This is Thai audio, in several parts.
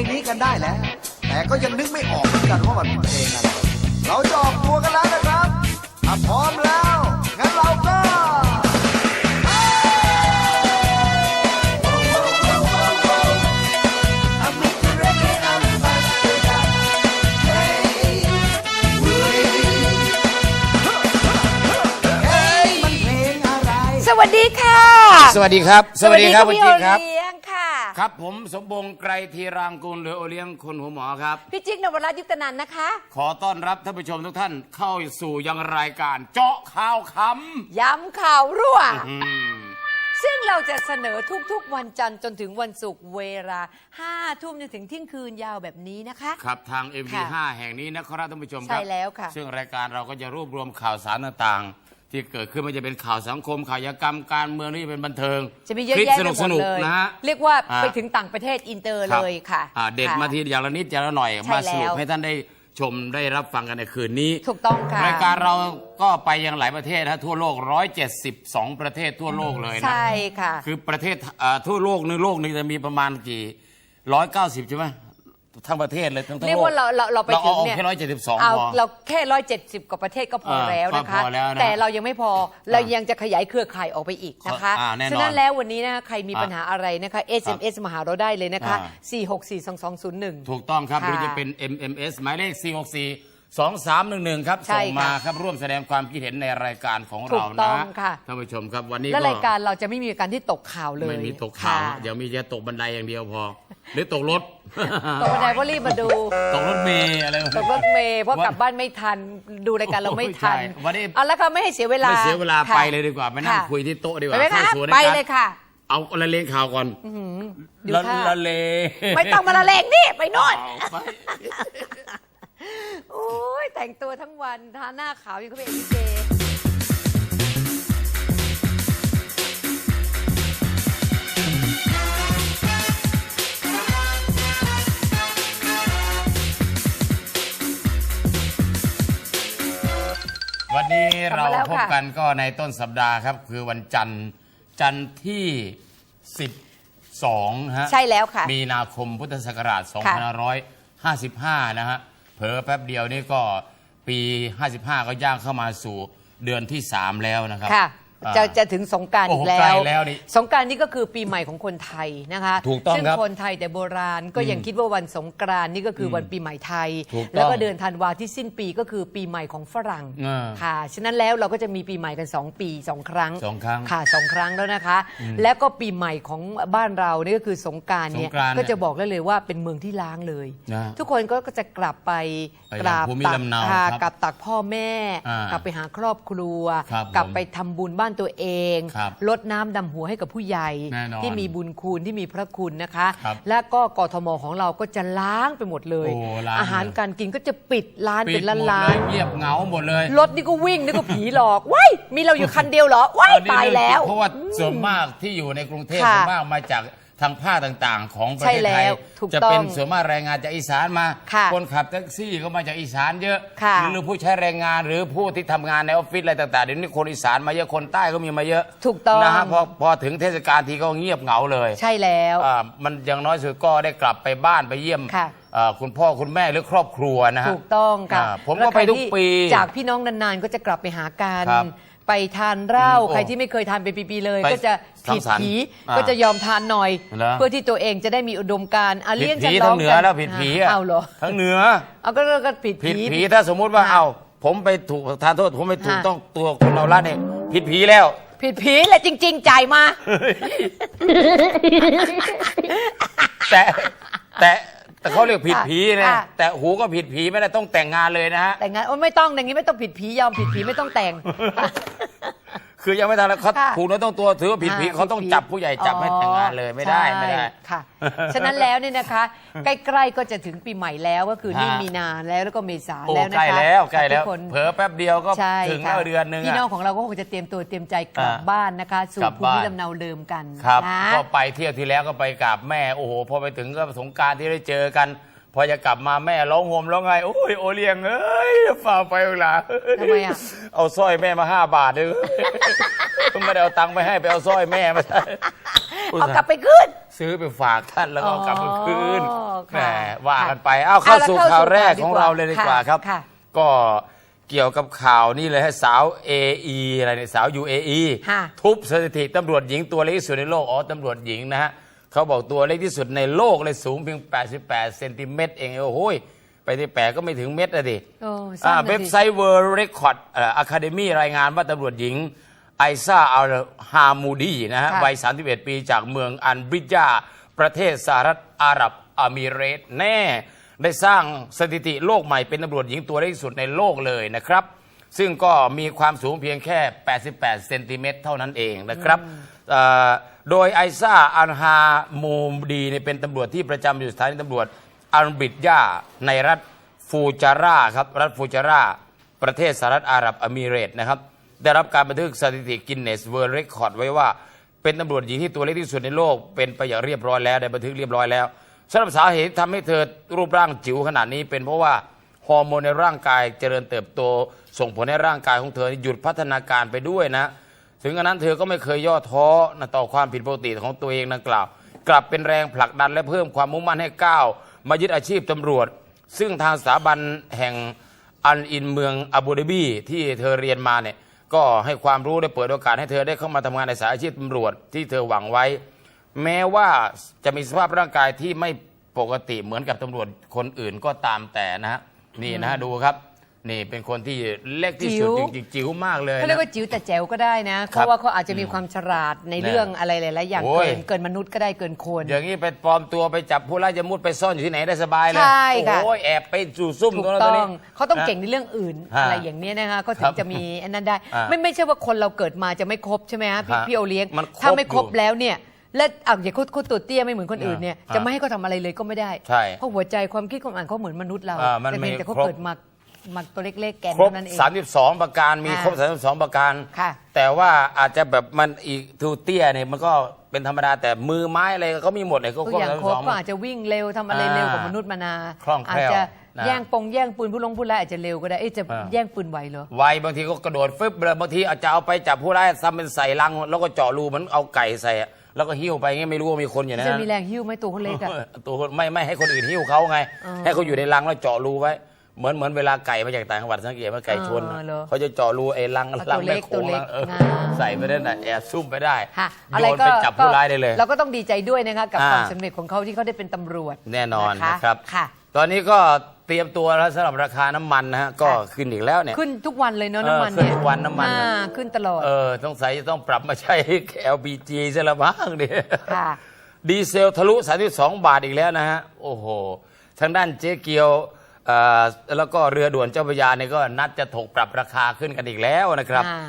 งนี้กันได้แล้ว แต่ก็ยังนึกไม่ออกเหมือนกันว่ามันเป็นเพลงอะไรเราจะออกตัวกันแล้วนะครับถ้าพร้อมแล้วงั้นเราก็มันเพลงอะไรสวัสดีค่ะ สวัสดีครับ สวัสดีครับพี่ณโอจิ๊กครับเลี้ยง ค่ะครับผมสมบงษ์ไกรธีรางกูลหรือโอเลี้ยงคนหัวหมอครับ พี่จิ๊กนวรัตน์ยุคตนันท์นะคะ ขอต้อนรับท่านผู้ชมทุกท่านเข้าสู่ยังรายการเจาะข่าวคย้ำข่าวรั่วำอืมซึ่งเราจะเสนอทุกๆ วันจันทร์จนถึงวันศุกร์เวลา5ทุ่มจนถึงเที่ยงคืนยาวแบบนี้นะคะครับทางค่ะ MV5 แห่งนี้นะครับท่านผู้ชมครัใช่แล้วค่ะ ซึ่งรายการเราก็จะรวบรวมข่าวสารต่างๆ ที่เกิดขึ้นไม่ว่าจะเป็นข่าวสังคมข่าวยากรรมการเมืองนี่เป็นบันเทิงจะมีเยอะคลิปแยะสไปนุกหมสดนุกเลยนะฮะ เรียกว่าอ่า ไปถึงต่างประเทศอินเตอร์รับเลยค่ะ อ่าเด็ดค่ะมาทีอย่างละนิดอย่างละหน่อยใช่มาสรุปแล้ว ให้ท่านได้ชมได้รับฟังกันในคืนนี้ ถูกต้องค่ะ รายการเราก็ไปยังหลายประเทศนะทั่วโลก 172 ประเทศทั่วโลกเลยนะ ใช่ค่ะ คือประเทศอ่าทั่วโลกนึงโลกนึงจะมีประมาณกี่ร้อยเก้าสิบใช่ไหม ทั้งประเทศเลยทั้งทั้งเรียกโลกว่าเราเราเราไปเราถึเอางเอาเนี่ยแค่ร้อยเจ็ดสิบสองเอาพอ เราแค่ร้อยเจ็ดสิบกว่าประเทศก็พอเออแล้วนะคะ ก็พอแล้วนะแต่เรายังไม่พอเรายังจะขยายเครือข่ายออกไปอีกนะคะอ่าแน่นอนฉะนั้นแล้ววันนี้นะคะใครมีอะปัญหาอะไรนะคะ SMS มาหาเราได้เลยนะคะ อ่4642201 ถูกต้องครับหค่ะรือจะเป็น MMS หมายเลข 464 2311 ครับ ใช่ส่งมาค่ะครับร่วมแสดงความคิดเห็นในรายการของถูเรากต้นะองค่ะ ท่านผู้ชมครับวันนี้และก็รายการเราจะไม่มีการที่ตกข่าวเลยไม่มีตกข่าวค่ะเดี๋ยวมีจะตกบันไดอย่างเดียวพอ หรือตกรถ ตกบันไดก็รีบมาดู ตกรถเมย์อะไรตกรถเมย์เพราะกลับบ้านไม่ทัน ดูรายการเราไม่ทัน โอ้ยใช่วันนี้ เอาแล้วก็ไม่ให้เสียเวลาไม่เสียเวลาค่ะไปเลยดีกว่าไปนั่งค่ะคุยที่โต๊ะดีกว่าไปไหมคะเข้าสู่รายไปการเลยค่ะ เอาละเลงข่าวก่อนดูละท่า ละเลง ไม่ต้องมาละเลงนี่ ไปโน่น เอาไป โอ้ยแต่งตัวทั้งวันทาหน้าขาวยังก็เป็นลิเกวันนี้กลับเรามาแล้วพบค่ะกันก็ในต้นสัปดาห์ครับ คือวันจันทร์จันทร์ที่ 12ฮะใช่แล้วค่ะ มีนาคมพุทธศักราชค่ะ2555 นะฮะ เผลอแป๊บเดียวนี่ก็ปี 55 ก็ย่างเข้ามาสู่เดือนที่ 3 แล้วนะครับ ค่ะ จะจะถึงสงกรารโอ้อีโหกแล้ใกล้วแล้วนี่สงกรารนี่ก็คือปีใหม่ของคนไทยนะคะถูกต้องซึ่งครับคนไทยแต่โบราณก็ยังคิดว่าวันสงกรานต์นี่ก็คือวันปีใหม่ไทยถูกต้องแล้วก็เดือนธันวาที่สิ้นปีก็คือปีใหม่ของฝรั่งอ่าค่ะฉะนั้นแล้วเราก็จะมีปีใหม่กัน 2 ปี 2 ครั้งสองครั้งค่ะสองครั้งแล้วนะคะ แล้วก็ปีใหม่ของบ้านเรานี่ก็คือสงกรารเนี่ยสงกรานต์ก็จะบอกได้เลยว่าเป็นเมืองที่ล้างเลยนะทุกคนก็จะกลับไปไปกราบภูมิตักลำเนาค่ะครับกลับตักพ่อแม่อ่ากลับไปหาครอบครัวครับกลับผมไปทำบุญบ้านตัวเอง ครับลดน้ำดำหัวให้กับผู้ใหญ่แน่นอนที่มีบุญคุณที่มีพระคุณนะคะ ครับแล้วก็กทมของเราก็จะล้างไปหมดเลย โอ้ล้าง อาหารการกินก็จะปิดร้านปิเป็ดนหมดล้าเลนยเงียบเหงาหมดเลยๆรถนี่ก็วิ่งนี่ก็ผีหลอกว้ายมีเราอยู่คันเดียวเหรอว้ายอันนี้ตายแล้ว เพราะว่าส่วนมากที่อยู่ในกรุงเทพค่ะส่วนมากมาจาก ทางภาคต่างๆ ของประใช่เทศแล้ไทยวถูกจะต้องเป็นส่วนมากแรงงานจากอีสานมา ค่ะคนขับแท็กซี่ก็มาจากอีสานเยอะ ค่ะหรือผู้ใช้แรงงานหรือผู้ที่ทำงานในออฟฟิศอะไรต่างๆเดี๋ยวนี้คนอีสานมาเยอะคนใต้ก็มีมาเยอะถูกต้อง นะฮะพอพอถึงเทศกาลทีก็เงียบเหงาเลย ใช่แล้ว อ่ามันอย่างน้อยสุดก็ได้กลับไปบ้านไปเยี่ยมค่ะอ่าคุณพ่อคุณแม่หรือครอบครัวนะฮะถูกต้องค่ะอ่าผมก็ไปทุกปีแล้วใครที่จากพี่น้องนานๆก็จะกลับไปหากัน ครับ ไปทานเหล้าอืมโอ้ใครที่ไม่เคยทานเป็นปีๆเลย ไปก็จะผิดสังสรรค์ผีอ่าก็จะยอมทานหน่อย เหรอ เพื่อที่ตัวเองจะได้มีอุดมการณ์อะผิดเลี้ยงผีจะร้ทั้องงเหนือแล้วผิดผีอะเอาเหรอทั้งเหนือ เอาก็ก็ผิดผิดผี ผีถ้าสมมุติว่าค่ะเอาผมไปถูกทานโทษผมไปถูกค่ะ ต้องตัวคนเราละเนี่ยผิดผีแล้ว ผิดผีแหละจริง ๆ จ่ายมา แต่แต่ แต่เขาเรียกผิดผีนะค่ะแต่หูก็ผิดผีไม่ได้ต้องแต่งงานเลยนะฮะ แต่งงานโอ้ยไม่ต้องอย่างนี้ไม่ต้องผิดผียอมผิดผีไม่ต้องแต่ง คือยังไม่ทันแล้วเขาค่ะถูกเนื้อต้องตัวถือว่าผิดผีอ่เขาต้องผิดผีจับผู้ใหญ่จับให้แต่งงานเลยไม่ได้ใช่ไม่ได้ค่ะ ฉะนั้นแล้วเนี่ยนะคะ ใกล้ๆก็จะถึงปีใหม่แล้วก็คือนี่ฮะ มีนาแล้วแล้วก็เมษาโอ้แล้วนะคะใกล้แล้วใกล้แล้วทุคนเผลอแป๊บเดียวก็ใช่ถึงค่ะแล้วเดือนหนึงพี่น้องอะ ของเราก็คงจะเตรียมตัวเตรียมใจกลับอ่าบ้านนะคะ สู่กลับภูมิบ้านลำเนาเดิมกันครับนะ ก็ไปเที่ยวที่แล้วก็ไปกับแม่โอ้โหพอไปถึงก็สงกรารที่ได้เจอกัน พอจะกลับมาแม่ร้องห่มร้องไห้โอ้ยโอเลียงเอ้ยฝ่าไปเวลาทำไมอะ เอาสร้อยแม่มาห้าบาทเลยไม่ได้เอาตังค์ไปให้ไปเอาสร้อยแม่มาใช้เอากลับไปขึ้น ซื้อไปฝากท่านแล้วก็เอากลับมาคืนอ๋อแหมค่ะว่ากันไปเอาเข้าเอาละสู่เข้าสู่ข่าวแรกข่าวดีของกว่าเราเลยดีกว่าค่ะครับ ค่ะ ก็เกี่ยวกับข่าวนี่เลยฮะสาว AE อะไรเนี่ยสาว UAE ค่ะ ทุบสถิติตำรวจหญิงตัวเล็กที่สุดในโลกอ๋อตำรวจหญิงนะฮะ เขาบอกตัวเล็กที่สุดในโลกเลยสูงเพียง 88 เซนติเมตรเอง โอ้โหยไปที่แปดก็ไม่ถึงเม็ดอะดิโอ้อ่าสั้นน่ะสิเว็บไซต์ World Record อะคาเดมี่รายงานว่าตำรวจหญิง ไอซ่าอัลฮามูดีนะฮะค่ะ วัย 31 ปีจากเมืองอันบริดจา ประเทศสหรัฐอาหรับอามิเรตส์แน่ ได้สร้างสถิติโลกใหม่เป็นตำรวจหญิงตัวเล็กที่สุดในโลกเลยนะครับ ซึ่งก็มีความสูงเพียงแค่ 88 เซนติเมตรเท่านั้นเองนะครับเอ่อ โดยไอซ่าอัลฮามูดีเนี่ยเป็นตำรวจที่ประจำอยู่สถานีตำรวจอันบิดจาในรัฐฟูจาราครับรัฐฟูจาราประเทศสหรัฐอาหรับอามิเรตส์นะครับ ได้รับการบันทึกสถิติกินเนสเวิร์ r เรคคอร์ดไว้ว่าเป็นตำรวจหญิงที่ตัวเล็กที่สุดในโลก เป็นไปอย่างเรียบร้อยแล้วได้บันทึกเรียบร้อยแล้วสำหรับสาเหตุที่ทำให้เธอรูปร่างจิ๋วขนาดนี้ เป็นเพราะว่าฮอร์โมนในร่างกายเจริญเติบโต ส่งผลให้ร่างกายของเธอหยุดพัฒนาการไปด้วยนะ ถึงกระนั้นเธอก็ไม่เคยย่อท้อนะต่อความผิดปกติของตัวเองดังกล่าว กลับเป็นแรงผลักดันและเพิ่มความมุ่งมั่นให้ก้าวมายึดอาชีพตำรวจ ซึ่งทางสถาบันแห่งอันอินเมืองอาบูดาบีที่เธอเรียนมาเนี่ยก็ให้ความรู้ได้เปิดโอกาสให้เธอได้เข้ามาทำงานในสายอาชีพตำรวจที่เธอหวังไว้ แม้ว่าจะมีสภาพร่างกายที่ไม่ปกติเหมือนกับตำรวจคนอื่นก็ตามแต่นะฮะนี่นะฮะดูครับ นี่เป็นคนที่เล็กที่สุดจิ๋ว จริงๆจิ๋วมากเลยเขาเรียกนะ ว่าจิ๋วแต่แจ๋วก็ได้นะครับเพราะว่าเขาอาจจะมีความฉลาดในแน่เรื่องอะไรหลายๆอย่างโอ้ย เกินเกินมนุษย์ก็ได้เกินคน อย่างนี้ไปปลอมตัวไปจับผู้ร้ายจะมุดไปซ่อนอยู่ที่ไหนได้สบายเลยใช่ค่ะ โอ้ยแอบไปจู่ซุ่มถูกตัวนั้นต้ตัวอนี้ งเขาต้องนะเก่งในเรื่องอื่นฮะอะไรอย่างเนี้ยนะคะก็ถึครังบจะมีอันนั้นได้ อ่าไม่ไม่ใช่ว่าคนเราเกิดมาจะไม่ครบใช่ไหมฮะพี่ฮะพี่โอเลี้ยงมันครบถ้าไม่ครบอยู่แล้วเนี่ยและอะอย่างเขาเขาตัวเตี้ยไม่เหมือนคนอื่นเนี่ยอ่าจะไม่ให้เขาทำอะไรเลยก็ไม่ได้ ใช่เพราะหัวใจความคิดความอ่านเขาเหมือนมนุษย์เราอ่ามันแต่เพียงแต่เขามีครบ เกิดมา มาตัวเล็ก ๆ แกนครบ เท่านั้นเอง 32 ประการมีอ่าครบ 32 ประการ ค่ะ แต่ว่าอาจจะแบบมันอีกทูเตี้ยเนี่ยมันก็เป็นธรรมดาแต่มือไม้อะไรเขามีหมดเลยเขาตัวครบอย่างครบ32 ก็อาจจะวิ่งเร็วทำอะไรอ่าเร็วกว่ามนุษย์มานาคล่องแคล่วอาจจะนะแย่งปงแย่งปืนผู้ลงผู้ร้ายอาจจะเร็วก็ได้เอ๊ะจะอ่า แย่งปืนไหวเหรอ ไวบางทีก็กระโดดฟึบเลยบางทีอาจจะเอาไปจับผู้ร้ายทำเป็นใส่ลัง แล้วก็เจาะรูเหมือนเอาไก่ใส่อะแล้วก็หิ้วไปงี้ไม่รู้ว่ามีคนอยู่ในจะนั้นมีแรงหิ้วไหมตัวเขาเล็กอะเออตัวคนไม่ไม่ให้คนอื่นหิ้วเขาไง อ๋อ ให้เขาอยู่ในรังแล้วเจาะรูไว้ เหมือนเหมือนเวลาไก่มาจากต่างจังหวัดสังเกตว่าไก่ชนอ๋อเหรอเขาจะเจาะรูไอ้รังเอารังตัวเล็แม่กโขตัวงเล็กนะเอออ่าใส่ไปได้น่ะแอบซุ่มไปได้ค่ะโยนไปจับผู้ร้ายได้เลย เราก็ต้องดีใจด้วยนะคะกับอ่า ความสำเร็จของเขาที่เขาได้เป็นตำรวจแน่นอนนะครับ ค่ะ ตอนนี้ก็เตรียมตัวแล้วสำหรับราคาน้ำมันนะฮะก็ขึ้นอีกแล้วเนี่ย ขึ้นทุกวันเลยเนาะเออน้ำมันขึ้นเนี่ยทุกวันน้ำมันอ่าขึ้นตลอดเออสงสัยจะต้องปรับมาใช้ LPG ซะละบ้างเนี่ยค่ะ ดีเซลทะลุ 32 บาทอีกแล้วนะฮะ โอ้โห ทางด้านเจ๊เกียวเอ่อ แล้วก็เรือด่วนเจ้าพระยาเนี่ยก็นัดจะถกปรับราคาขึ้นกันอีกแล้วนะครับอ่า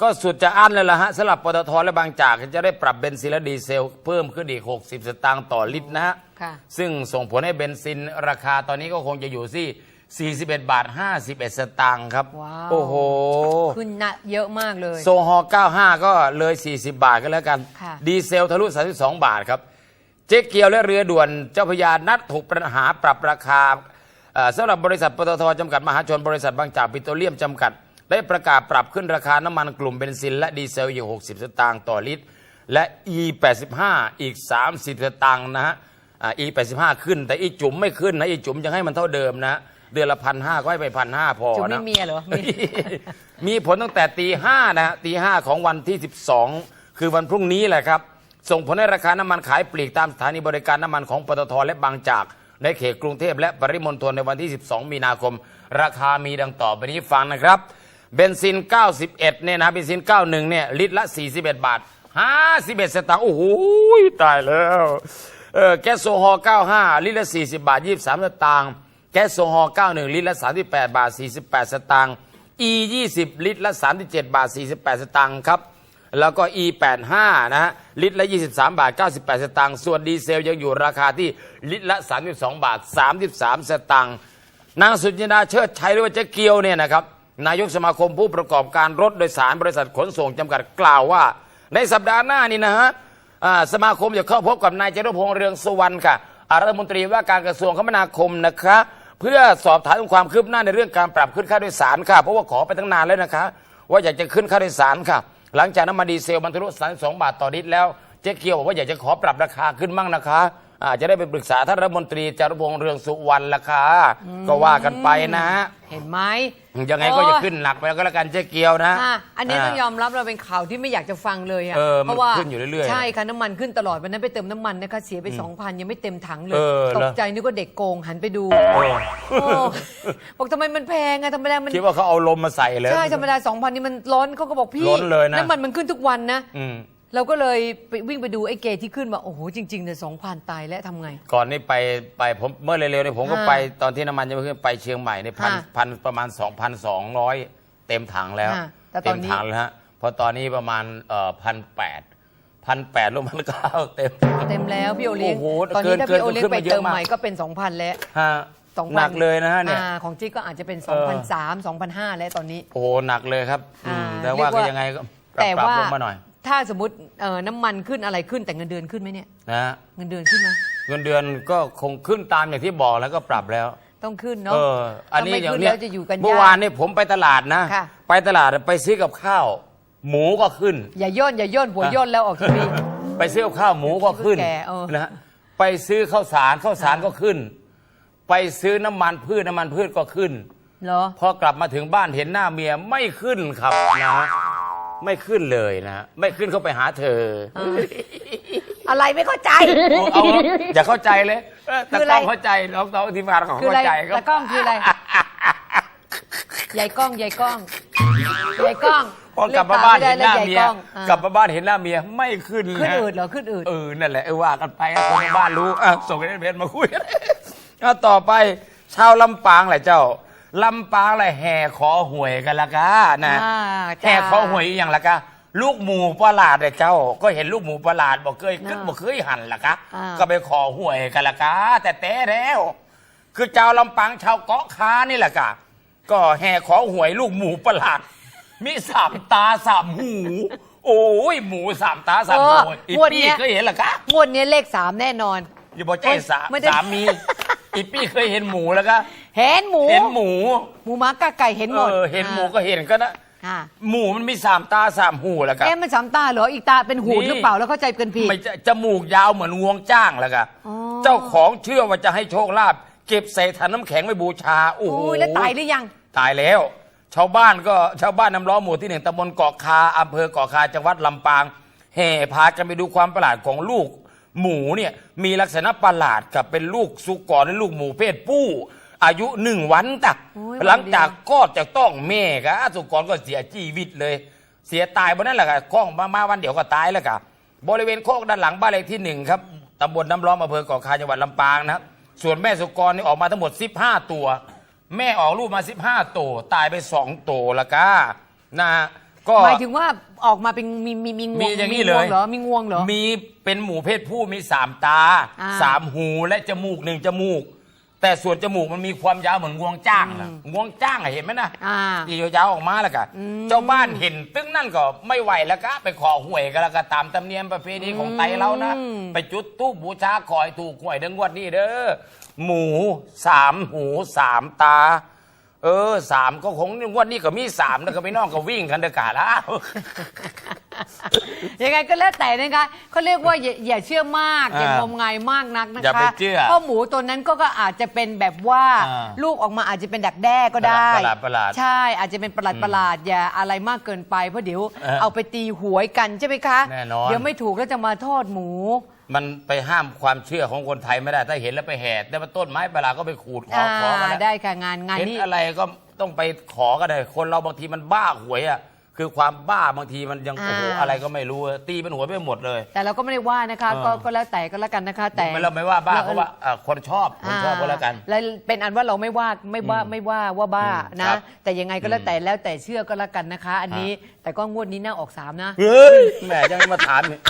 ก็สุดจะอั้นเลยล่ะฮะสำหรับปตทและบางจากจะได้ปรับเบนซินและดีเซล เพิ่มขึ้นอีก 60 สตางค์ต่อลิตรนะฮะค่ะซึ่งส่งผลให้เบนซินราคาตอนนี้ก็คงจะอยู่ที่41 บาท 51 สตางค์ครับว้าวโอ้โห ขึ้นนะเยอะมากเลย โซฮอล์95 ก็เลย 40 บาทกันแล้วกันค่ะดีเซลทะลุ 32 บาทครับ เจ๊เกียวและเรือด่วนเจ้าพระยานัดถูกปัญหาปรับราคาเอ่อ สำหรับบริษัทปตทจำกัดมหาชนบริษัทบางจากปิโตรเลียมจำกัด ได้ประกาศปรับขึ้นราคาน้ำมันกลุ่มเบนซิน และดีเซลอยู่60 สตางค์ต่อลิตร และ E85 อีก 30 สตางค์นะฮะอ่า E85 ขึ้น แต่อีจุ๋มไม่ขึ้นนะอีจุ๋มยังให้มันเท่าเดิมนะเดือนละพันห้าก็ให้ไปพันห้าพอจุ๋มนะไม่มีเหรอมีมีผลตั้งแต่ตีห้านะฮะตีห้าของวันที่ 12 คือวันพรุ่งนี้แหละครับ ส่งผลให้ราคาน้ำมันขายปลีกตามสถานีบริการน้ำมันของปตทและบางจาก ในเขตกรุงเทพและปริมณฑลในวันที่ 12 มีนาคม ราคามีดังต่อไปนี้ฟังนะครับ เบนซิน 91 เนี่ยนะเบนซิน 91 เนี่ยลิตรละ 41 บาท 51 สตางค์โอ้โหตายแล้วเออแก๊สโซฮอล์95 ลิตรละ 40 บาท 23 สตางค์แก๊สโซฮอล์91 ลิตรละ 38 บาท 48 สตางค์ E 20 ลิตรละ 37 บาท 48 สตางค์ครับ แล้วก็ E 85 นะฮะลิตรละ 23 บาท 98 สตางค์ส่วนดีเซลยังอยู่ราคาที่ลิตรละ 32 บาท 33 สตางค์นางสุจินดาเชิดชัยหรือว่าเจ๊เกียวเนี่ยนะครับนายกสมาคมผู้ประกอบการรถโดยสารบริษัทขนส่งจำกัดกล่าวว่า ในสัปดาห์หน้านี่นะฮะสมาคมจะเข้าพบกับนายเจตุพงษ์เรืองสุวรรณค่ะอารัฐมนตรีว่าการกระทรวงคมนาคมนะคะเพื่อสอบถามความคืบหน้าในเรื่องการปรับขึ้นค่าโดยสารค่ะเพราะว่าขอไปตั้งนานแล้วนะคะ ว่าอยากจะขึ้นค่าโดยสารค่ะ หลังจากน้ำมันดีเซลมันทุก32 บาทต่อลิตรแล้วเจ๊เกียวบอกว่าอยากจะขอปรับราคาขึ้นมั่งนะคะ อาจจะได้ไปปรึกษาท่านรัฐมนตรีจารุพงษ์เรืองสุวรรณราคาก็ว่ากันไปนะฮะเห็นไหมยังไงก็จะขึ้นหนักไปแล้วก็แล้วกันเจ๊เกียวนะอะอันนี้ต้องยอมรับเราเป็นข่าวที่ไม่อยากจะฟังเลยอะเออมันเพราะว่าขึ้นอยู่เรื่อยๆ ใช่ค่ะน้ำมันขึ้นตลอดวันนั้นไปเติมน้ำมันนะคะเสียไป2,000ยังไม่เต็มถังเลเอยอตเหรกอใจนึกว่าเด็กโกงหันไปดูโอ้โอ้บอกทำไมมันแพงอะธรรมดามันคิดว่าเขาเอาลมมาใส่เลย ใช่ธรรมดา2,000นี่มันล้นเขาก็บอกพี่ล้นเลยนะน้ำมันมันขึ้นทุกวันนะ อืม เราก็เลยไปวิ่งไปดูไอ้เกที่ขึ้นมา โอ้โห จริงๆเนี่ยสองพันตายแล้วทำไง ก่อนนี้ไปไปผมเมื่อเร็วๆเนี่ยผมก็อ่าไปตอนที่น้ำมันยังไม่ขึ้นไปเชียงใหม่ในพันอ่าพันประมาณ 2,200 เต็มถังแล้ว อ่าแต่ตเต็อนมนี้ถังแล้วฮะเพราะตอนนี้ประมาณเอ่อพันแปดพันแปดลงมันก็เอาเต็ม เต็มแล้วพี่โอเลี้ยง โอ้โหตอนนี้ถ้าเกินพี่โอเลี้ยงขึ้นไปมาเยอะเติมมาก ใหม่ก็เป็น 2,000 แล้วฮะ2,000หนักเลยนะฮะเนี่ย อ่าของจิ๊กก็อาจจะเป็น เออ 2,003 2,005 แล้วตอนนี้ โอ้โหหนักเลยครับอืมอ่าแต่ว่าเรียกก็ว่า ยังไงก็ปรับแต่ปรับว่าลงมาหน่อย ถ้าสมมติเอ่อน้ำมันขึ้นอะไรขึ้นแต่เงินเดือนขึ้นไหมเนี่ย นะฮะเงินเดือนขึ้นไหมเงินเดือนก็คงขึ้นตามอย่างที่บอกแล้วก็ปรับแล้ว ต้องขึ้นเนาะเออ อันนี้ถ้าไม่อย่างขึ้นเนี้ยแล้วจะอยู่กันเมื่อยากวานนี่ผมไปตลาดนะ ค่ะ ไปตลาดไปซื้อกับข้าว หมูก็ขึ้น อย่าย่นอย่าย่นหัวย่นแล้วออกทีวี ไปซื้อกับข้าวหมูก็ขึ้นแก่เออ นะฮะไปซื้อข้าวสารข้าวสารก็ขึ้น ไปซื้อน้ำมันพืชน้ำมันพืชก็ขึ้น เหรอ พอกลับมาถึงบ้านเห็นหน้าเมียไม่ขึ้นครับนะฮะ ไม่ขึ้นเลยนะฮะไม่ขึ้นเข้าไปหาเธอ อะไรไม่เข้าใจ เอาเอาอย่าเข้าใจเลยเออแต่คืออะไร ต้องเข้าใจน้องๆที่มาของคือเข้าอะไรใจก็ตะกล้องคืออะไรใหญ่กล้องใหญ่กล้องใหญ่กล้องพอกลับมาบ้านเห็นหน้ารียเมีกยตมไได้กลับมาบ้านเห็นหน้าเมียไม่ขึ้นเลยใหญ่กล้องขึ้นนะ อืดเหรอขึ้นอืด เออ นั่นแหละเออว่ากันไปให้คนในบ้านรู้อะส่งให้เพจมาคุยเอาต่อไปชาวลำปางแหละเจ้า ลำปางแหละแห่ขอหวยกันละกะนะอ่าจ้าแห่ขอหวยอหย่างละกะลูกหมูประหลาดเลยเจ้า ก็เห็นลูกหมูประหลาดบอกเคยขึ้นอ่าบอกเคยหันละกะอ่า ก็ไปขอหวยกันละกะแต่แต่แล้ว คือเจ้าลำปางชาวเกาะค้านี่แหละกะก็แห่ขอหวยลูกหมูประหลาด มีสามตาสามหู โอ้ยหมูสามตาสามหูเอออีงวดปี้เนี้ย เคยเห็นเหรอคะงวดนี้เลขสามแน่นอน อย่าบอกใจสาไม่ได้ สามี อีปี้เคยเห็นหมูแล้วก็ เห็นหมู เห็นหมูหมูหมากาไก่เห็นหมดเออเห็นหมูก็เห็นก็นะอ่าหมูมันมีสามตาสามหูแล้วก็เอ๊ะมันสามตาเหรอ อีกตาเป็นหูนี่ หรือเปล่าแล้วเข้าใจกันผิด ไม่จะจมูกยาวเหมือนงวงจ้างแล้วก็อ๋อ เจ้าของเชื่อว่าจะให้โชคลาภเก็บใส่ถังน้ำแข็งไว้บูชาโอ้โหโอ้ยแล้วตายหรือยัง ตายแล้ว ชาวบ้านก็ชาวบ้านน้ำร้อนหมู่ที่หนึ่งตำบลเกาะคาอำเภอเกาะคาจังหวัดลำปางแห่พากันไปดูความประหลาดของลูกหมูเนี่ยมีลักษณะประหลาดกับเป็นลูกสุกรและลูกหมูเพศผู้ อายุหนึ่งวันตักโอ้ยหลังจากวันเดียวก็จะต้องแม่กะสุกรก็เสียชีวิตเลย เสียตายบนนั้นแหละครับข้องมามาวันเดียวก็ตายแล้วครับบริเวณโคกด้านหลังบ้านเลขที่หนึ่งครับตำบลน้ำร้อนอำเภอเกาะคาจังหวัดลำปางนะครับส่วนแม่สุกรนี่ออกมาทั้งหมด 15 ตัว แม่ออกลูกมา 15 ตัว ตายไป 2 ตัวละก้านะฮะก็ หมายถึงว่าออกมาเป็นมีมีมีงวมีงอย่างนี้มีเลงวยงเหรอมีงวงเหรอ มีเป็นหมูเพศผู้มีสามตาอ่า สามหูและจมูกหนึ่งจมูก แต่ส่วนจมูกมันมีความยาวเหมือนงวงจ้างนะงวงจ้างอะเห็นไหมนะอ่าที่ยาวๆออกมาแล้วกันเจ้าบ้านเห็นตึ้งนั่นก็ไม่ไหวแล้วก็ไปขอหวยกันแล้วก็ตามธรรมเนียมประเพณีของไทยเรานะ อืม ไปจุดทูบบูชาขอให้ถูกหวยเดือนงวดนี้เด้อหมูสามหูสามตา เออสามก็คงงวดนี้ก็มีสามแล้วก็ไม่น้องก็วิ่งกันเดอกาแล้ว ยังไงก็แล้วแต่นะคะเขาเรียกว่าอย่าอย่าเชื่อมาก อย่างมงายมากนักนะอย่าคะไปเชื่อเพราะหมูตัวนั้นก็ก็อาจจะเป็นแบบว่าอ่าลูกออกมาอาจจะเป็นดักแด้ก็ได้ประหลาดประหลาดใช่อาจจะเป็นประหลาดประหลาดอย่าอะไรมากเกินไปเพราะเดี๋ยวเออเอาไปตีหวยกันใช่ไหมคะแน่นอน เดี๋ยวไม่ถูกแล้วจะมาโทษหมู มันไปห้ามความเชื่อของคนไทยไม่ได้ ถ้าเห็นแล้วไปแห่แต่ว่าต้นไม้ประหลาดก็ไปขูดขออ่าขอมาแล้วได้ค่ะงานงานเห็นนี้ อะไรก็ต้องไปขอกันเลยคนเราบางทีมันบ้าหวยอะ คือความบ้าบางทีมันยังโอ้โหอะไรก็ไม่รู้อะตีเป็นหัวยไปหมดเลย แต่เราก็ไม่ได้ว่านะคะเออก็ก็แล้วแต่ก็แล้วกันนะคะ แต่ไม่เราไม่ว่าบ้าเพราะว่าเอ่อคนชอบคนชอบก็แล้วกันแล้วเป็นอันว่าเราไม่ว่าไม่ว่าไม่ว่าว่าบ้าอืมนะ ครับแต่ยังไงก็แล้วอืมแต่แล้วแต่เชื่อก็แล้วกันนะคะ อันนี้แต่ก็งวดนี้น่าออกสามนะ เฮ้ยแหมยังไม่มาถามอีก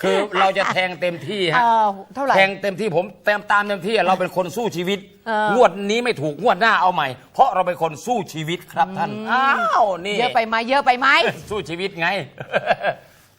คือเราจะแทงเต็มที่ฮะเออเท่าไหร่ แทงเต็มที่ผมเต็มตามเต็มที่เราเป็นคนสู้ชีวิตเออ งวดนี้ไม่ถูกงวดหน้าเอาใหม่ เพราะเราเป็นคนสู้ชีวิตครับท่านอ้าวนี่เยอะไปไหมเยอะไปไหมสู้ชีวิตไง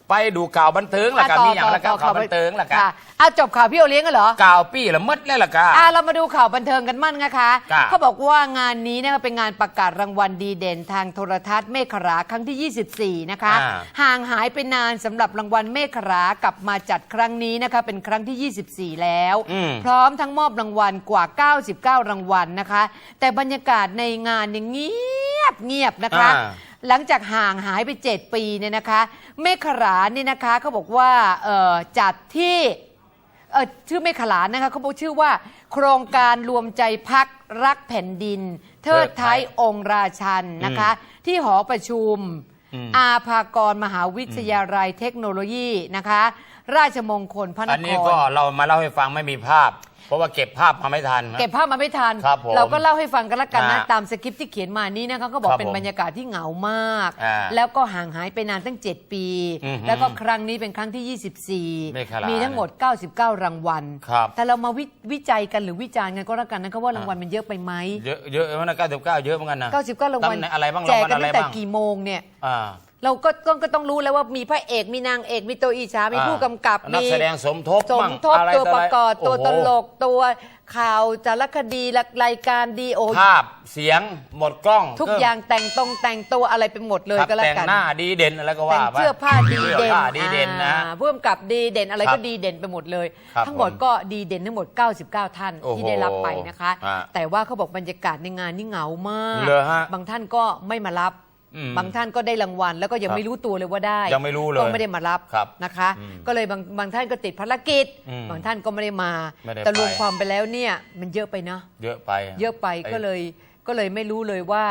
ไปดูข่าวบันเทิงล่ะกันอะต่มีอย่างละต่ข่าวบันเทิงล่ะกันค่ะอะจบข่าวพี่โอเลี้ยงกันเหรอข่าวปี้ละมดแล้วล่ะกันอะเรามาดูข่าวบันเทิงกันมั่งนะคะค่ะเขาบอกว่างานนี้นะคะเป็นงานประกาศรางวัลดีเด่นทางโทรทัศน์เมฆขราครั้งที่ 24 นะคะอ่าห่างหายไปนานสำหรับรางวัลเมฆขรากลับมาจัดครั้งนี้นะคะเป็นครั้งที่ 24 แล้วอืมพร้อมทั้งมอบรางวัลกว่า 99 รางวัลนะคะ แต่บรรยากาศในงานเนี่ยเงียบเงียบนะคะอ่า หลังจากห่างหายไป 7 ปีเนี่ยนะคะเมฆขราเนี่ยนะคะเขาบอกว่าเอ่อจัดที่เอ่อชื่อเมฆขลานะคะเขาบอกชื่อว่า โครงการรวมใจพักรักแผ่นดิน เทิดไทยองค์ราชันนะคะ ที่หอประชุมอืมอาภากรมหาวิทยาลัยเทคโนโลยีนะคะ ราชมงคลพระนอันคนี้รก็เรามาเล่าให้ฟังไม่มีภาพ เพราะว่าเก็บภาพมาไม่ทัน เก็บภาพมาไม่ทัน ครับผมเราก็เล่าให้ฟังกันละกันนะ อ่าตามสคริปต์ที่เขียนมานี้นะคะเขาบอกครับเป็นผมบรรยากาศที่เหงามาก อ่าแล้วก็ห่างหายไปนานตั้ง 7 ปี อือหือแล้วก็ครั้งนี้เป็นครั้งที่ ไม่ขลา24 มีทั้งหมด 99 รางวัล ครับแต่เรามาวิวิจัยกันหรือวิจารณ์กันก็แล้วกันนะคะว่ารางวัลมันเยอะไปไหมเยอะเยอะมันเก้าสิบเก้าเยอะเหมือนกันนะ99 รางวัลตำแหน่งอะไรบ้างแจรางกวัลกันอะไรตั้งแต่บ้างกี่โมงเนี่ย อ่า เราก็ก็ก็ต้องรู้แล้วว่ามีพระเอกมีนางเอกมีตัวอีฉามีผู้กำกับนักมีแสดงสมทบสมมั่งทบอะไรตัวอประกอบโโหตัวตลกตัวข่าวสารคดีรายการดีโอ ภาพเสียงหมดกล้องทุกอย่างแต่งตรงแต่งตัวอะไรไปหมดเลยครับก็แล้วแต่งกัน หน้าดีเด่นอะไรก็แต่ว่างไปเสื้อผ้าดีสื้อเด่นผ้าดีเด่นนะ อ่าพ่วงกับดีเด่นอะไรครัก็บดีเด่นไปหมดเลย ครับทั้งหมดผมก็ดีเด่นทั้งหมด 99 ท่านโอ้โหที่ได้รับไปนะคะ อ่าแต่ว่าเขาบอกบรรยากาศในงานนี่เหงามาก เหรอฮะบางท่านก็ไม่มารับ อืม บางท่านก็ได้รางวัล แล้วก็ยังครับไม่รู้ตัวเลยว่าได้ยังไม่รู้เลยก็ไม่ได้มารับครับนะคะ อืมก็เลยบางบางท่านก็ติดภารกิจ อืมบางท่านก็ไม่ได้มา ไม่ได้แต่รวมไป ความไปแล้วเนี่ยมันเยอะไปนะ เยอะไปเยอะไปก็เลยก็เลยไม่รู้เลยว่า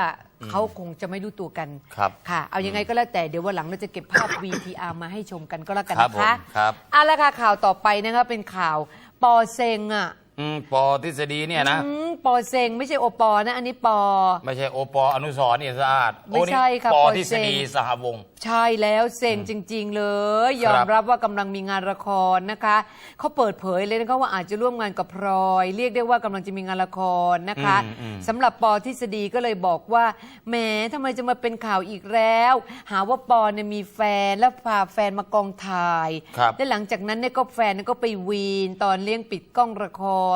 เขาคงจะไม่รู้ตัวกัน ครับ ค่ะ เอายังไงก็แล้วแต่เดี๋ยววันหลังเราจะเก็บภาพ VTR มาให้ชมกันก็แล้วกันครับนะคะผมครับ เอาละค่ะข่าวต่อไปนะคะเป็นข่าวปอเซงอะ อืมปอทฤษฎีเนี่ยนะ อืมปอเซงไม่ใช่โอปอนะ อันนี้ปอ ไม่ใช่โอปออนุสรณ์เนี่ยสะอาดไม่ใช่ครับปอปอทฤษฎีเซงสหวงศ์ ใช่แล้วเซ็งจริง ๆ เลย ยอมครับรับว่ากำลังมีงานละครนะคะเขาเปิดเผยเลยนะคะว่าอาจจะร่วมงานกับพลอย เรียกได้ว่ากำลังจะมีงานละครนะคะอืมอืม สำหรับปอทฤษฎีก็เลยบอกว่าแหมทำไมจะมาเป็นข่าวอีกแล้ว หาว่าปอเนี่ยมีแฟนแล้วพาแฟนมากองถ่าย ครับ และหลังจากนั้นเนี่ยก็แฟนเนี่ยก็ไปวีนตอนเลี้ยงปิดกล้องละคร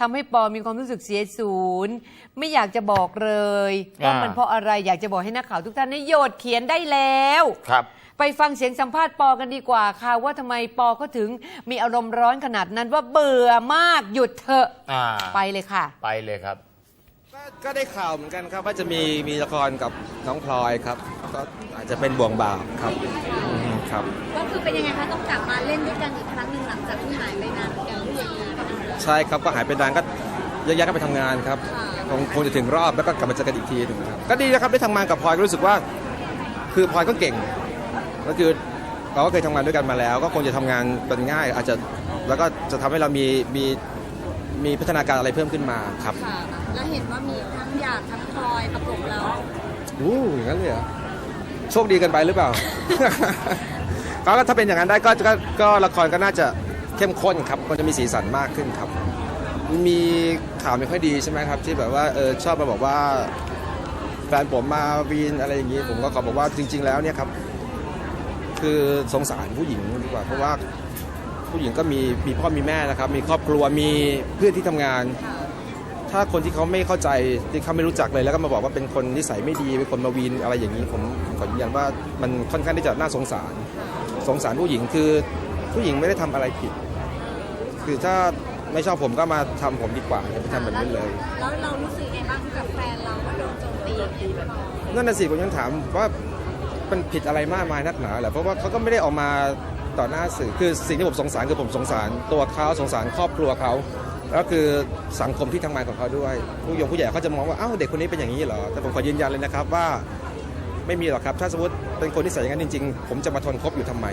ทำให้ปอมีความรู้สึกเสียศูนย์ไม่อยากจะบอกเลยว่าอ่ามั มันเพราะอะไรอยากจะบอกให้นักข่าวทุกท่านเนี่ยโยดเขียนได้แล้ว ครับ ไปฟังเสียงสัมภาษณ์ปอกันดีกว่าค่ะ ว่าทำไมปอเขาถึงมีอารมณ์ร้อนขนาดนั้นว่าเบื่อมากหยุดเถอะอ่า ไปเลยค่ะ ไปเลยครับ ก็ก็ได้ข่าวเหมือนกันครับว่าจะมีมีละครกับน้องพลอยครับก็อาจจะเป็นบ่วงบาปครับอืมครับ ก็คือเป็นยังไงคะ ต้องกลับมาเล่นด้วยกันอีกครั้งหนึ่งหลังจากที่หายไปนานเหมือนกันพี่เอก ใช่ครับก็หายไปนานก็แยกย้ายกันไปทำงานครับค่ะคงคงจะถึงรอบแล้วก็กลับมาเจอกันอีกทีหนึงครับก็ดีนะครับได้ทำงานกับพลอยก็รู้สึกว่า คือพลอยก็เก่งก็คือเราก็เคยทำงานด้วยกันมาแล้ว ก็คงจะทำงานเป็นง่าย อาจจะแล้วก็จะทำให้เรามีมีมีพัฒนาการอะไรเพิ่มขึ้นมาครับค่ะ แล้วเห็นว่ามีทั้งหยาดทั้งพลอยประกบเราอู้อย่างนั้นเลยเหรอโชคดีเกันไปหรือเปล่า ก็ถ้าเป็นอย่างนั้นได้ก็ก็ก็ละครก็น่าจะ เข้มข้นครับก็จะมีสีสันมากขึ้นครับ มีข่าวไม่ค่อยดีใช่ไหมครับ ที่แบบว่าเออชอบมาบอกว่าแฟนผมมาวีนอะไรอย่างนี้ ผมก็ขอบอกว่าจริง ๆ แล้วเนี่ยครับ คือสงสารผู้หญิงดีกว่าเพราะว่าผู้หญิงก็มีมีพ่อมีแม่นะครับ มีครอบครัวมีเพื่อนที่ทำงาน ถ้าคนที่เขาไม่เข้าใจที่เขาไม่รู้จักเลยแล้วก็มาบอกว่าเป็นคนนิสัยไม่ดีเป็นคนมาวีนอะไรอย่างนี้ ผมขอยืนยันว่ามันค่อนข้างที่จะน่าสงสาร สงสารผู้หญิงคือ ผู้หญิงไม่ได้ทำอะไรผิด คือถ้าไม่ชอบผมก็มาทำผมดีกว่าอย่าไปทำแบบนี้เลย แล้วเรารู้สึกไงบ้างกับแฟนเราว่าโดนโจมตีอย่างนี้แบบนั่นน่ะสิผมยังถามว่ามันผิดอะไรมากมายนักหนาเหรอเพราะว่าเขาก็ไม่ได้ออกมาต่อหน้าสื่อคือสิ่งที่ผมสงสารคือผมสงสาร ตัวเขาสงสารครอบครัวเขาแล้วคือสังคมที่ทำงานของเขาด้วย ผู้ยงผู้ใหญ่เขาจะมองว่าอ้าวเด็กคนนี้เป็นอย่างนี้เหรอแต่ผมขอยืนยันเลยนะครับว่าไม่มีหรอกครับ ถ้าสมมติเป็นคนที่ใส่อย่างนั้นจริง ๆ ผมจะมาทนคบอยู่ทำไม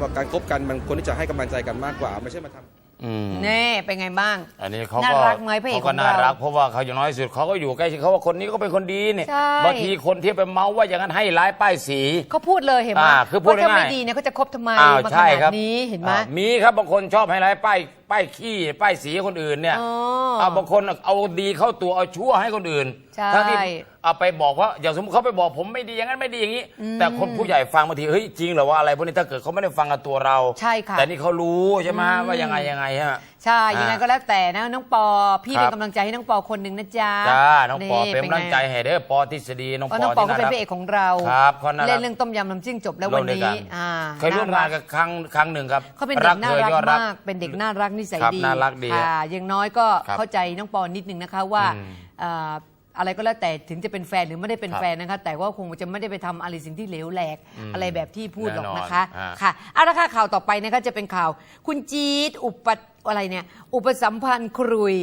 ว่าการคบกันมันควรที่จะให้กำลังใจกันมากกว่า ไม่ใช่มาทำ อืมแน่เป็นไงบ้าง อันนี้เขาน่าก็รักไหมพระเอกเขาก็ของเราน่ารักเพราะว่าเขาอย่างน้อยที่สุดเขาก็อยู่ใกล้ชิดเขาว่าคนนี้ก็เป็นคนดีเนี่ยใช่ บางทีคนที่ไปเมาว่าอย่างนั้นให้ร้ายป้ายสี เขาพูดเลยเห็นไหมอ่าคือพูดว่าถ้าไม่ง่ายๆ ดีเนี่ยเขาจะคบทำไมอ้าวมาขใช่นาครับดนี้เห็นไหม อ่ามีครับบางคนชอบให้ร้ายป้าย ป้ายขี้ป้ายสีให้คนอื่นเนี่ยอ๋อเอาบางคนเอาดีเข้าตัวเอาชั่วให้คนอื่นใช่ ทั้งที่เอาไปบอกว่าอย่างสมมติเขาไปบอกผมไม่ดีอย่างนั้นไม่ดีอย่างนี้ แต่คนผู้ใหญ่ฟังบางทีเฮ้ยจริงเหรอว่าอะไรพวกนี้ถ้าเกิดเขาไม่ได้ฟังกับตัวเรา ใช่ค่ะ แต่นี่เขารู้ใช่ไหมว่ายังไงยังไงฮะ ใช่ยังไงอ่าก็แล้วแต่นะน้องปอ พี่ครับ เป็นกำลังใจให้น้องปอคนหนึ่งนะจ๊ะจ้าน้องปอเป็นไกำลังใจให้เด้อปอทฤษฎีน้องเพราะปน้อองปอที่ก็น่าเป็นรักพระเอกของเรา ครับเขาน่ารักเล่นเรื่องต้มยำน้ำจิ้งจบแล้ววันนี้ร่วมด้วยอ่าเคยร่วมงานกับครั้งครั้งหนึ่งครับเขาเป็นเด็กน่ารักธอยอด มากเป็นเด็กน่ารักนิสัยครับดีน่ารักดีค่ะอย่างน้อยก็ครับเข้าใจน้องปอนิดนึงนะคะว่าอืมเอ่ออะไรก็แล้วแต่ถึงจะเป็นแฟนหรือไม่ได้เป็นครับแฟนนะคะ แต่ว่าคงจะไม่ได้ไปทำอะไรสิ่งที่เหลวแหลกอืมอะไรแบบที่พูดหรอกนะคะแน่นอนอ่า ค่ะเอาละค่ะข่าวต่อไปนะคะจะเป็นข่าว คุณจี๊ดอุป อะไรเนี่ย อุปสัมพันธ์ครุย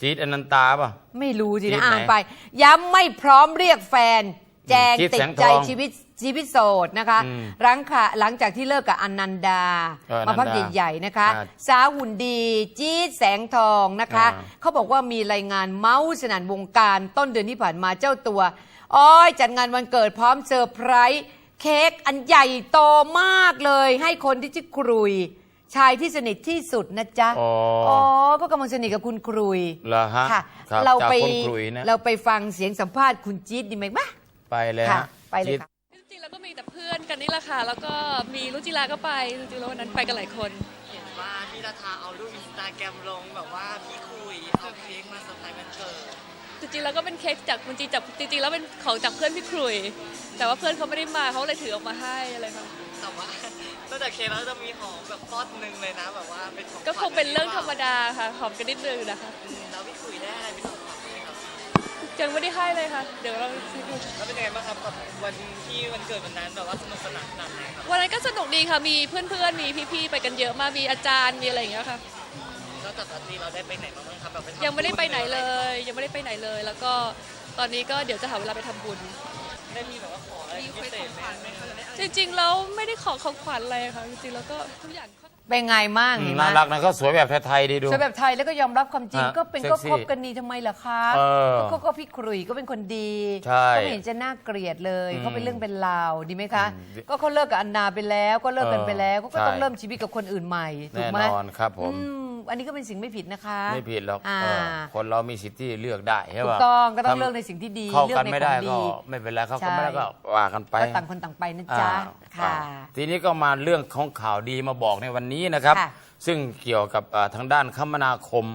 จีดอนันตาป่ะ ไม่รู้สิจี๊ดนะอ่านไหนไป ย้ำไม่พร้อมเรียกแฟน แจงจี๊ดติแสดงใจทองชีวิตชีวิตโสดนะคะอืมหลังค่ะหลังจากที่เลิกกับอนันดาเออมาพักอนันดาใหญ่ๆนะคะ อ่าสาวหุ่นดี จี๊ดแสงทองนะคะ อ่า เขาบอกว่ามีรายงานเมาส์สนั่นวงการต้นเดือนที่ผ่านมาเจ้าตัว อ้อยจัดงานวันเกิดพร้อมเซอร์ไพรส์เค้กอันใหญ่โตมากเลย ให้คนที่ชื่อครุย ชายที่สนิทที่สุดนะจ๊ะอ๋ออ๋อก็กำลังสนิทกับคุณครุยเหรอฮะค่ะครับเราจากไปคนคุยนะ เราไปฟังเสียงสัมภาษณ์คุณจี๊ดดีไหมมะไปเลยค่ะ ฮะไปเลยจี๊ดค่ะ จริงๆแล้วก็มีแต่เพื่อนกันนี่แหละค่ะ แล้วก็มีรุจิราก็ไป จริงๆแล้ววันนั้นไปกันหลายคน เห็นว่าพี่ราธาเอารูปอินสตาแกรมลงแบบว่าพี่คุยเอาเค้กมาเซอร์ไพรส์วันเกิดจริงๆแล้วก็เป็นเค้กจากคุณจีจากจริงๆแล้วเป็นของจากเพื่อนพี่ครุย แต่ว่าเพื่อนเขาไม่ได้มาเขาเลยถือออกมาให้อะไรค่ะ แต่ว่านอกจากเค้กแล้วจะมีหอมแบบฟอดหนึ่งเลยนะแบบว่าเป็นของก็คงเป็นเรื่องธรรมดาค่ะหอมกันนิดนึงนะคะอืมแล้วพี่คุยได้อะไรเป็นของขวัญไหมครับยังไม่ได้ให้เลยค่ะ เดี๋ยวเราดูแล้วเป็นยังไงบ้างครับกับวันที่วันเกิดวันนั้นแบบว่าสนุกสนานขนาดไหนครับวันนั้นก็สนุกดีค่ะมีเพื่อนๆมีพี่ๆไปกันเยอะมากมีอาจารย์มีอะไรอย่างเงี้ยค่ะ นอกจากปาร์ตี้เราได้ไปไหนมาบ้างครับแบบไปทำยังไม่ได้ไปไหนเลบุญยยังไม่ได้ไปไหนเลย แล้วก็ตอนนี้ก็เดี๋ยวจะหาเวลาไปทำบุญ ได้มีแบบว่าขออะไรพิเศษไหมครับจริงๆแล้วไม่ได้ขอของขวัญอะไรค่ะจริงๆแล้วก็ทุกอย่างก็ เป็นไงมั่งอืมเห็นไหมน่ารักนะเขาสวยแบบไทยๆดีดู สวยแบบไทยแล้วก็ยอมรับความจริงฮะก็เป็นเซ็กก็ซี่คบกันดีทำไมล่ะคะเออก็ก็พี่ครุยก็เป็นคนดีใช่ก็ไม่เห็นจะน่าเกลียดเลยอืมเขาเป็นเรื่องเป็นราวดีไหมคะ อืมก็เขาเลิกกับอันนาไปแล้ว ก็เลิกกันไปแล้วก็ใช่ต้องเริ่มชีวิตกับคนอื่นใหม่ถูกแน่ไหมนอนครับผม อืม อันนี้ก็เป็นสิ่งไม่ผิดนะคะ ไม่ผิดหรอกอ่า เออคนเรามีสิทธิ์ที่เลือกได้ใช่ถูป่ะกต้องก็ต้องทำเลือกในสิ่งที่ดีเข้าเลือกกันในไม่ขได้องก็ดี ไม่เป็นไรเข้าใช่กันไม่ได้ก็ว่ากันไปก็ต่างคนต่างไปนะจ๊ะ อ่าค่ะอ่าทีนี้ก็มาเรื่องของข่าวดีมาบอกในวันนี้นะครับ ค่ะ ซึ่งเกี่ยวกับอ่าทางด้านคมนาคม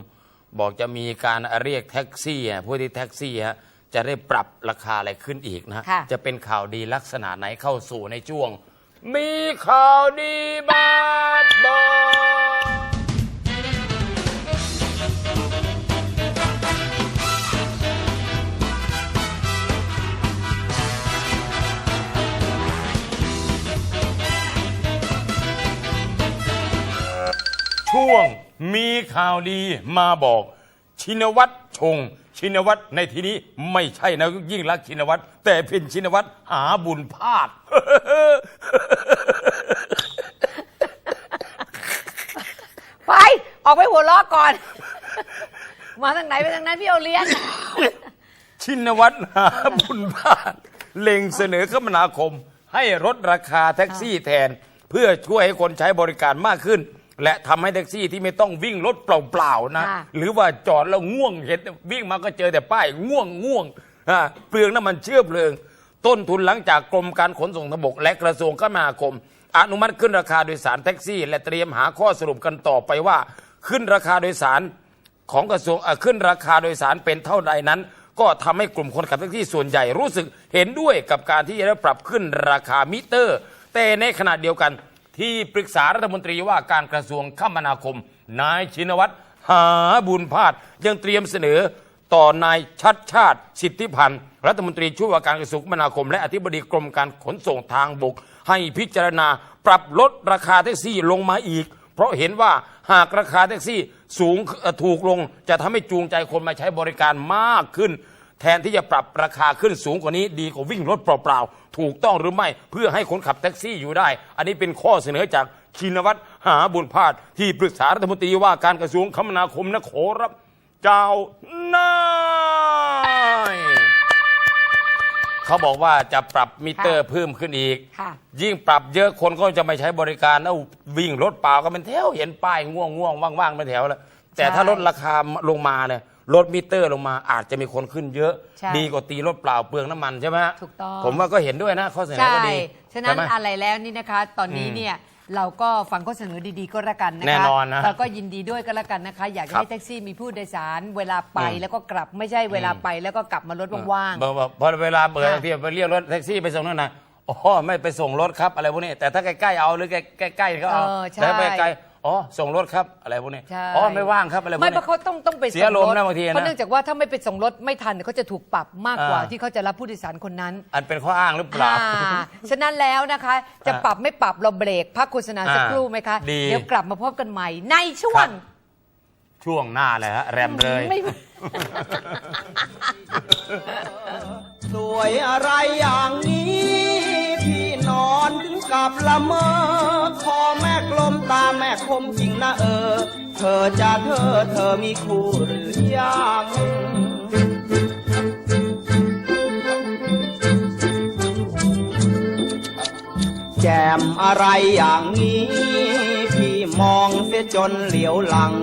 บอกจะมีการเรียกแท็กซี่อะผู้ที่แท็กซี่ฮะจะได้ปรับราคาอะไรขึ้นอีกนะ ค่ะ จะเป็นข่าวดีลักษณะไหนเข้าสู่ในช่วง มีข่าวดีมาบอก ช่วงมีข่าวดีมาบอก ชินวัตรชง ชินวัตรในที่นี้ไม่ใช่นะยิ่งรักษณ์ชินวัตรแต่เป็นชินวัตรหาบุญพลาดไป ออกไปหัวล้อก่อน มาทางไหนไปทางนั้นพี่เอาเลี้ยง ชินวัตรหาบุญพลาดเล็งเสนอคมนาคม ให้ลดราคาแท็กซี่แทน เพื่อช่วยให้คนใช้บริการมากขึ้น และทำให้แท็กซี่ที่ไม่ต้องวิ่งรถเปล่าๆนะ ค่ะ หรือว่าจอดแล้วง่วงเห็นวิ่งมาก็เจอแต่ป้ายง่วงง่วงอ่าเปลืองน้ำมันเชื้อเพลิง ต้นทุนหลังจากกรมการขนส่งทางบก และกระทรวงคมนาคม อนุมัติขึ้นราคาโดยสารแท็กซี่ และเตรียมหาข้อสรุปกันต่อไปว่า ขึ้นราคาโดยสารของกระทรวงเอ่อขึ้นราคาโดยสารเป็นเท่าใดนั้น ก็ทำให้กลุ่มคนขับแท็กซี่ส่วนใหญ่รู้สึกเห็นด้วยกับการที่จะได้ปรับขึ้นราคามิเตอร์ แต่ในขณะเดียวกัน ที่ปรึกษารัฐมนตรีว่าการกระทรวงคมนาคม นายชินวัตรหาบุญพาดยังเตรียมเสนอต่อนายชัดชาติสิทธิพันธ์รัฐมนตรีช่วยว่าการกระทรวงคมนาคม และอธิบดีกรมการขนส่งทางบก ให้พิจารณาปรับลดราคาแท็กซี่ลงมาอีก เพราะเห็นว่าหากราคาแท็กซี่สูงถูกลงจะทำให้จูงใจคนมาใช้บริการมากขึ้น แทนที่จะปรับราคาขึ้นสูงกว่านี้ดีกว่าวิ่งรถเปล่าๆ ถูกต้องหรือไม่เพื่อให้คนขับแท็กซี่อยู่ได้ อันนี้เป็นข้อเสนอจากชินวัตรหาบุญพาดที่ปรึกษารัฐมนตรีว่าการกระทรวงคมนาคมนะขอรับเจ้านายเขาบอกว่าจะปรับมิเตอร์เพิ่มขึ้นอีกค่ะยิ่งปรับเยอะคนก็จะไม่ใช้บริการแล้ววิ่งรถเปล่าก็เป็นแถวเห็นป้ายง่วงง่วงว่างว่างๆเป็นแถวแล้วแต่ถ้าลดราคาลงมาเนี่ย ลดมิเตอร์ลงมาอาจจะมีคนขึ้นเยอะ ใช่ ดีกว่าตีรถเปล่าเปลืองน้ำมันใช่ไหมฮะถูกต้อง ผมว่าก็เห็นด้วยนะข้อเสนอใช่ ก็ดีฉะนั้นใช่ไหม อะไรแล้วนี่นะคะ ตอนนี้อืมเนี่ยเราก็ฟังข้อเสนอดีๆก็แล้วกันนะคะแน่นอนนะเราก็ยินดีด้วยก็แล้วกันนะคะ อยากจะครับให้แท็กซี่มีผู้โดยสารเวลาไปอืม แล้วก็กลับไม่ใช่เวลาอืมไปแล้วก็กลับมารถว่างบอกว่าพอเวลาเปิดค่ะที่ไปเรียกรถแท็กซี่ไปส่งนั่นนะอ๋อไม่ไปส่งรถครับอะไรพวกนี้แต่ถ้าใกล้ๆเอาหรือใกล้ๆก็เอาเออใช่แต่ถ้าไปไกล อ๋อส่งรถครับอะไรพวกนี้ใช่อ๋อไม่ว่างครับอะไรๆพวไม่กเพนี้ราะเขาต้องต้องไปเสียส่งรลมถนะบางทีนะเพราะเนื่องจากว่าถ้าไม่ไปส่งรถไม่ทันเขาจะถูกปรับมากกว่าอ่า ที่เขาจะรับผู้โดยสารคนนั้นอันเป็นข้ออ้างหรือเปล่า อ่าฉะนั้นแล้วนะคะ จะอ่าปรับไม่ปรับเราเบรกพักโฆษณาสักอ่าครู่ไหมคะดี เดี๋ยวกลับมาพบกันใหม่ในช่วง ช่วงหน้าเลยฮะแรมเลย ไม่สวยอะไรอย่างนี้พี่ นอนถึงกับละเมอคอแม่กลมตาแม่คมจริงนะเออ เธอจะเธอเธอมีคู่หรือยังแจมอะไรอย่างนี้ พี่มองเสียจนเหลียวหลัง